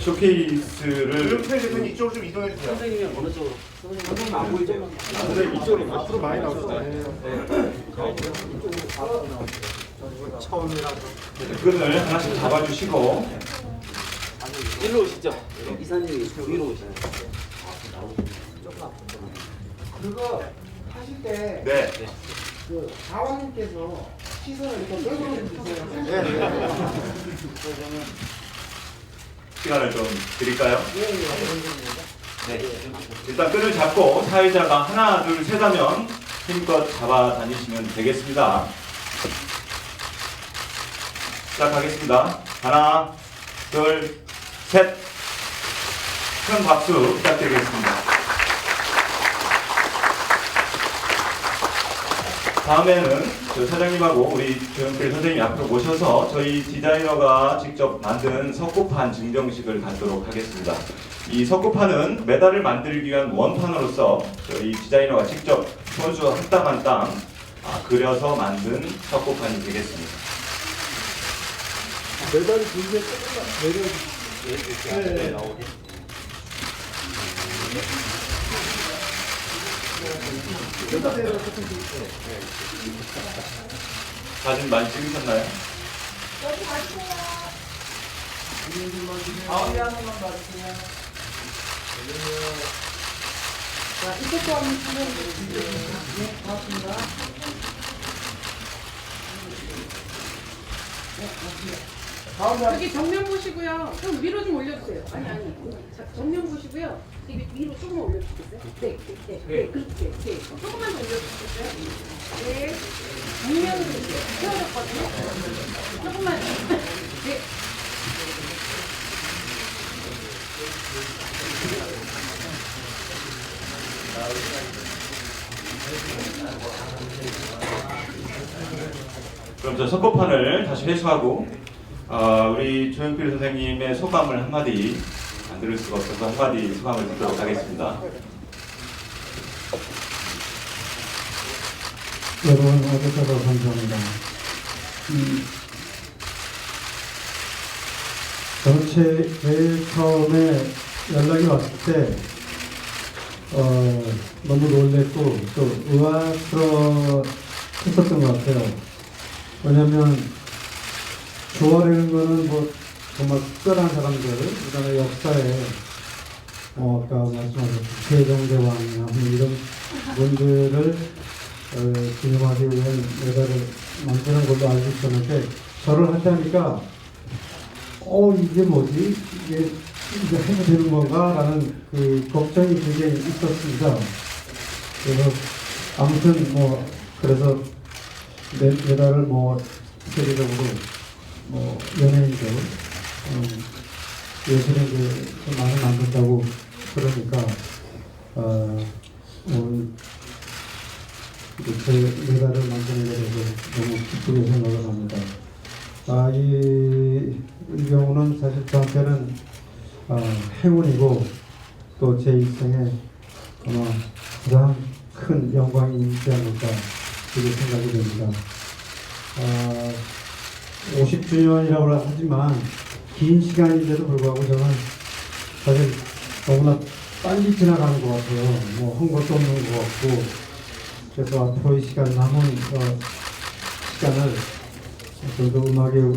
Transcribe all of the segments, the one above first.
쇼케이스를 조영필 대표님 이쪽으로 좀 이동해 주세요. 선생님이 어느 쪽으로? 선생님 안 보이죠? 선생님 이쪽으로 앞으로 많이 나오세요. 끈을 하나씩 잡아주시고 일로 오시죠. 이사님이 위로 오시죠. 그거 하실 때 네. 그 사원님께서 주세요. 시간을 좀 드릴까요? 네. 일단 끈을 잡고 사회자가 하나 둘 셋 하면 힘껏 잡아 다니시면 되겠습니다. 시작하겠습니다. 하나 둘 셋. 큰 박수 부탁드리겠습니다. 다음에는 저 사장님하고 우리 조영필 선생님 앞으로 모셔서 저희 디자이너가 직접 만든 석고판 증정식을 갖도록 하겠습니다. 이 석고판은 메달을 만들기 위한 원판으로서 저희 디자이너가 직접 손수 한 땀 한땀 아, 그려서 만든 석고판이 되겠습니다. 메달이 굉장히 매력 네. 나오게. 사진 많이 찍으셨나요? 가운데 한 번만 봐주세요. 자, 이쪽도 한번 촬영해주세요. 네, 고맙습니다. 네, 고맙습니다. 여기 정면 보시고요. 좀 위로 좀 올려주세요. 아니 아니. 자, 정면 보시고요. 여기 위로 조금만 올려주시겠어요? 네, 네, 네, 네, 그렇게, 네. 조금만 더 올려주시겠어요? 네. 정면으로 이렇게 세워졌거든요. 조금만. 네. 그럼 저 석고판을 다시 회수하고 어, 우리 조영필 선생님의 소감을 한마디 안 들을 수가 없어서 한마디 소감을 듣도록 하겠습니다. 여러분 어제서도 감사합니다. 음, 제, 제일 처음에 연락이 왔을 때 어, 너무 놀랬고 또 의아스러웠었던 것 같아요. 왜냐하면 좋아하는 거는 뭐 정말 특별한 사람들, 그다음에 역사에 어, 아까 말씀하신 세종대왕이나 뭐 이런 분들을 어, 기념하기 위한 메달을 만드는 걸로 알고 있었는데 저를 한다니까 어 이게 뭐지 이게 이게 해도 되는 건가라는 그 걱정이 굉장히 있었습니다. 그래서 아무튼 뭐 그래서 메, 메달을 뭐 세계적으로 뭐 연예인들 음, 예술인들 많이 만든다고 그러니까 어, 오늘 제 메달을 것에 대해서 너무 기쁘게 생각을 합니다. 아, 이, 이 경우는 사실 저한테는 아, 행운이고 또제 인생에 아마 가장 큰 영광이지 않을까 그렇게 생각이 됩니다. 아, 50주년이라고 하지만 긴 시간인데도 불구하고 저는 사실 너무나 빨리 지나가는 것 같아요. 뭐 한 것도 없는 것 같고 그래서 앞으로의 시간 남은 어, 시간을 저도 음악을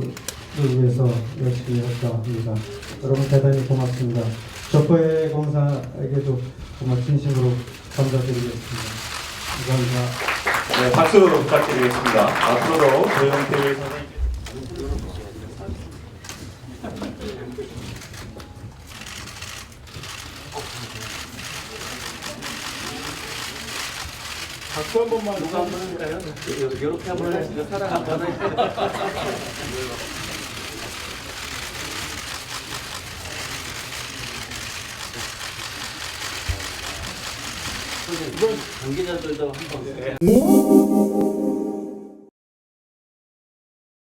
위해서 열심히 할까 합니다. 여러분 대단히 고맙습니다. 저퍼의 공사에게도 정말 진심으로 감사드리겠습니다. 감사합니다. 네, 박수 부탁드리겠습니다. 앞으로도 조영필 선생님 박수 한 번만 누가 한번 할까요? 이렇게 한번 하시죠. 사랑 한번 하시죠. 선생님, 관계자들도 한번.